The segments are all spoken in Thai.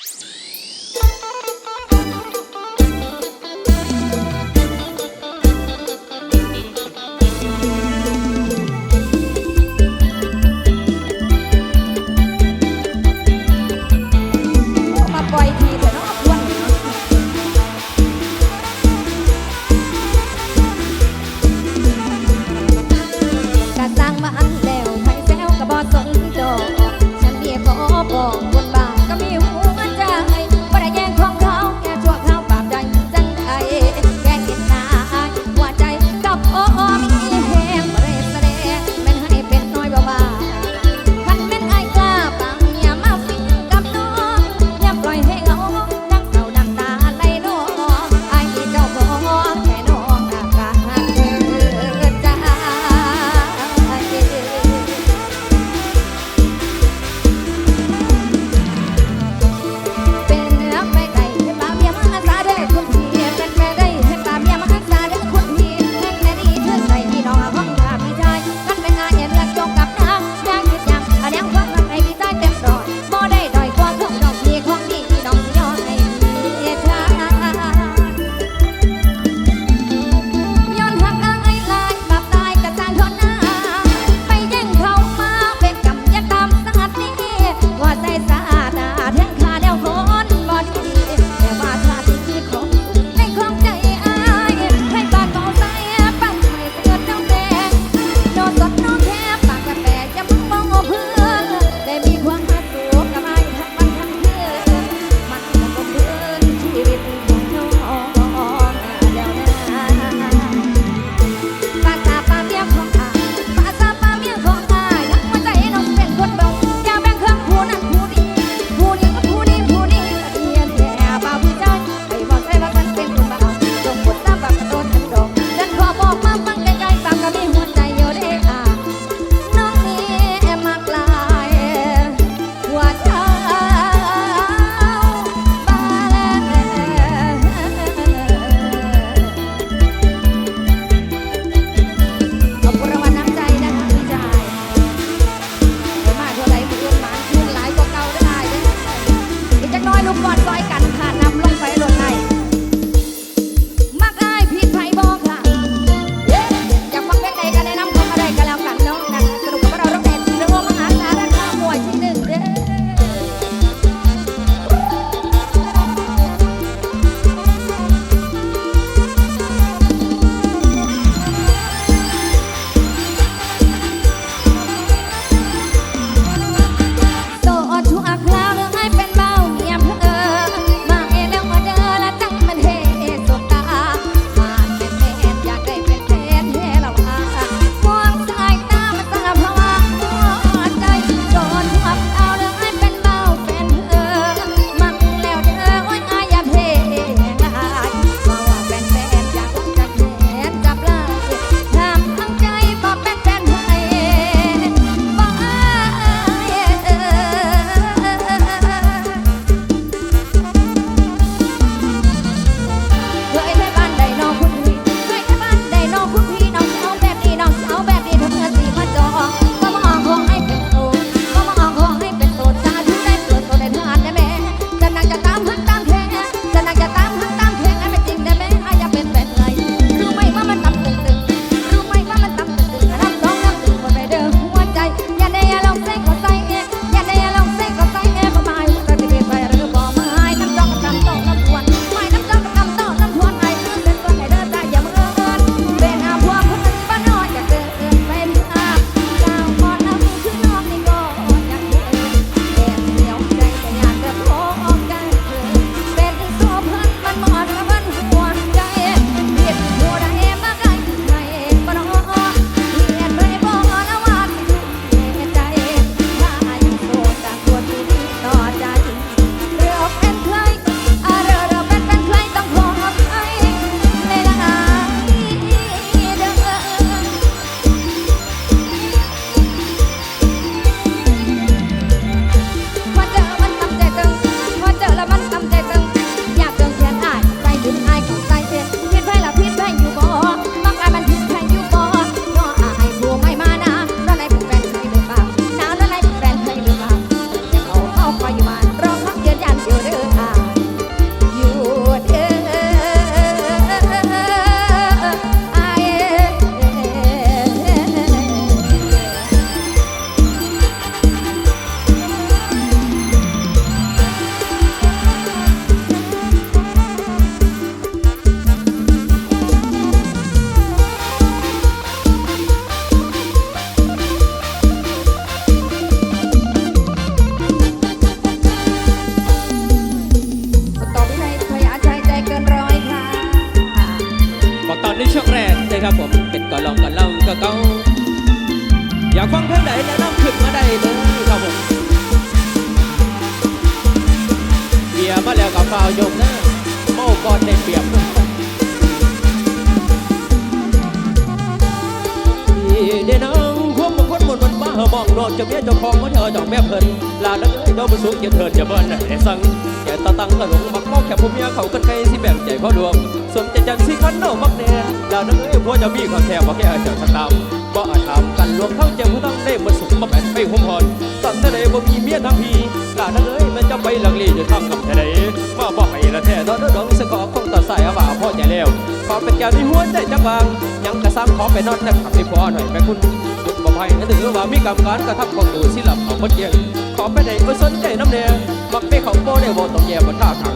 you ร์มาแล้วกับฟ้าโม่ก่อนได้เปรียบเดนังควบมงคลมนต์มันบ้ามองโลดจะเมียเจ้าของมันเธอจองแม่เพิ่นลาแล้วเอ้ยเจ้าบุสุกอย่าเถิดอย่าเบิ้ลไอ้สังแกตาตังตะหลงมักมอกแค่ผู้เมียเขากันไกลสิแบ่งใจพ่อดวงสมใจจันสิคันเน่ามักแน่ลาแล้วเอ้ยพวกจะมีความแท้บ่แค่เจ้าชะตามบ่อาจทำกันลวงเท่าเจ้าผู้ตั้งได้มาสุขมาแบ่งไปหุ่มหอนตั้งแต่ใดบ่มีเมียทั้งพีลาแล้วเอ้ยมันจะไปหลังลีจะทำกับแท้ใดมาบ่ให้ละ แท้ดองสกอคงต่อสายอาบ่าพ่อใจแล้วขอเป็นแก้วที่หัวใจจักวางยังกระซ้ำขอไปนอนแต่ขับให้พอหน่อยแม่คุณจุดบ่ไพ่ถือว่ามีกรรมการกระทำของตูสิหลับเอาคนเกียงขอไปไหนก็สนใจน้ำแดงมักไม่ของโบได้บ่ต้องแย่บ่ท่าทาง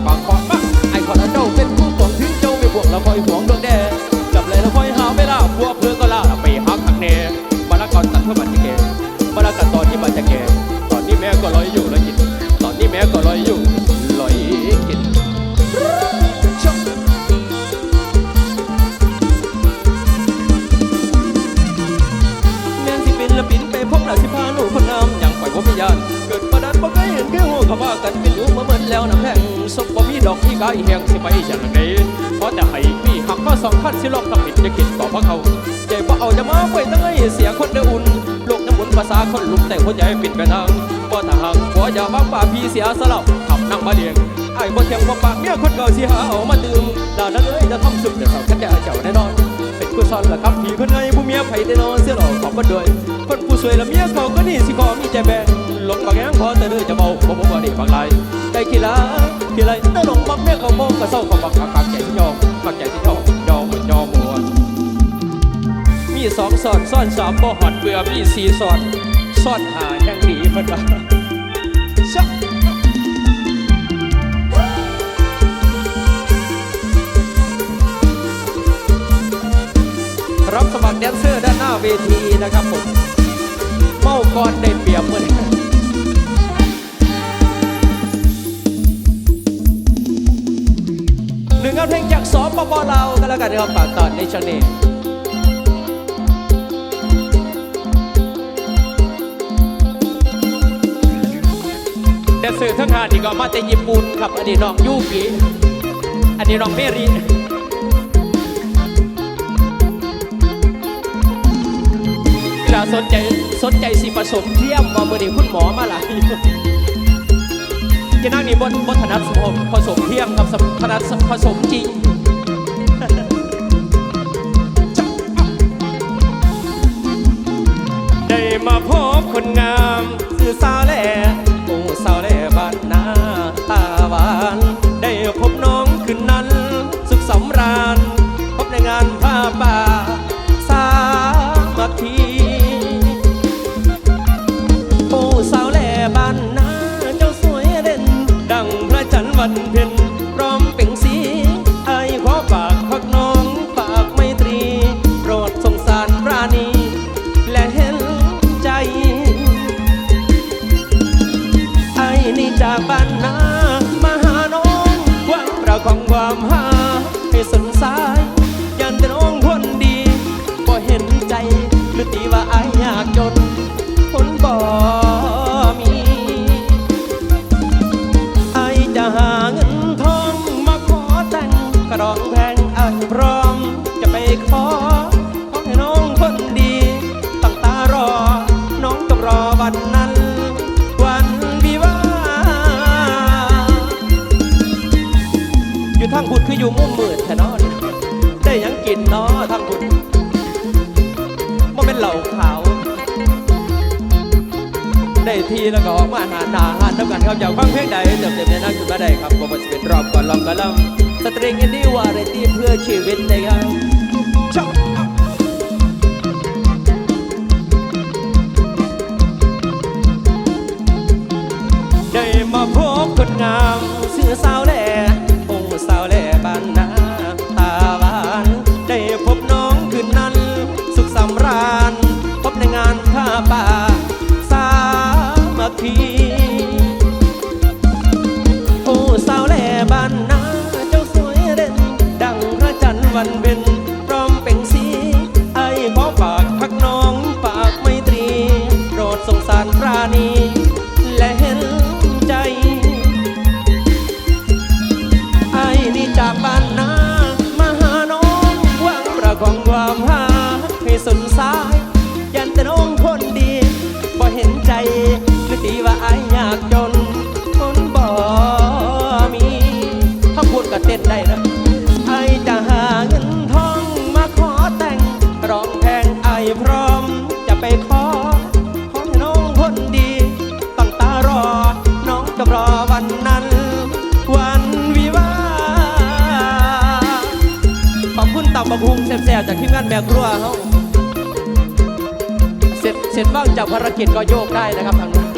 ศพบ่มีดอกที่กายแหงสิไปอย่างไรเพราะแต่ให้มีหักมาสองพันสิลองทำผิดจะคิดต่อพระเขาใจบ่เอาจะมาไว้ตั้งไงเสียคนเดืออุ่นโลกน้ำมุนภาษาคนลุกแต่คนใหญ่ปิดกระทางบ่ถ้าหากหัวอย่าวางป่าพี่เสียสลับขับนั่งมาเลี้ยงไอ้บ่เทียงว่าปากเมียคนเก่าสิหาเอามาดื่มดานั้นเอ้ยจะทำสุดแต่เขาแค่แก่เจ้าแน่นอน เป็นกุศลละครับพี่คนไงผู้เมียไผ่ได้นอนเสียหลอกขอบมาด้วยคนผู้สวยละเมียเขาก็นี่สิขอมีใจแบนหลงบางแง่งขอแต่เด้อจะเบาบ่บ่บ่ได้บางไรได้ขี้ละขี้ไรแต่หลงบักเมียเขาโมกระเศร้าเขาบักคักคักใจที่ยอมคักใจที่ยอมยอมเหมือนยอมหมดมีสองสอนซ่อนสามบ่หอดเบื่อมีสี่สอนซ่อนหายังดีเพิ่นว่า รับสมัครแดนเซอร์ด้านหน้าเวทีนะครับผมเมาก่อนได้เปรียบเหมือนหนึ่งงานเพลงจากสปปลาวกันแล้วกันนะครับฝากตอนในช่วงนี้แดนเซอร์ทั้งหานี่ก็มาจากญี่ปุ่นครับอันนี้น้องยูกิอันนี้น้องเมรี สนใจสนใจสิผสมเทียมว่ามือนี้คุณหมอมาหลายจะนั่งนี่บนบนถนัดสมผสมเทียมครับสมถนัดผสมจริง พร้อมเป่งสีไอ้ขอฝากพักน้องฝากไม่ตรี โปรดสงสารปราณี และเห็นใจ ไอ้นี่จากบ้านนามาหาน้องหวังประคองความหาให้สนสายยันเป็นน้องคนดีบ่เห็นใจหรือตีว่าไอ ทางบุญคืออยู่มุมมืดแท้นอนได้ยังกินเนาะทางบุญมันเป็นเหล่าขาว ได้ทีแล้วก็ออกมาหาตาหานน้ำกันครับอยากฟังเพลงใดเติมเต็มในนั้นคือมาได้ครับบ่ว่าจะเป็นรอบก่อนลองกระลำสตริงอินดี้วาไรตี้เพื่อชีวิตนะครับ ความความหาให้สนสา บักฮุงแซ่บๆจากทีมงานแบกครัวเขาเสร็จเสร็จบ้างจากภารกิจก็โยกได้นะครับทางนู้น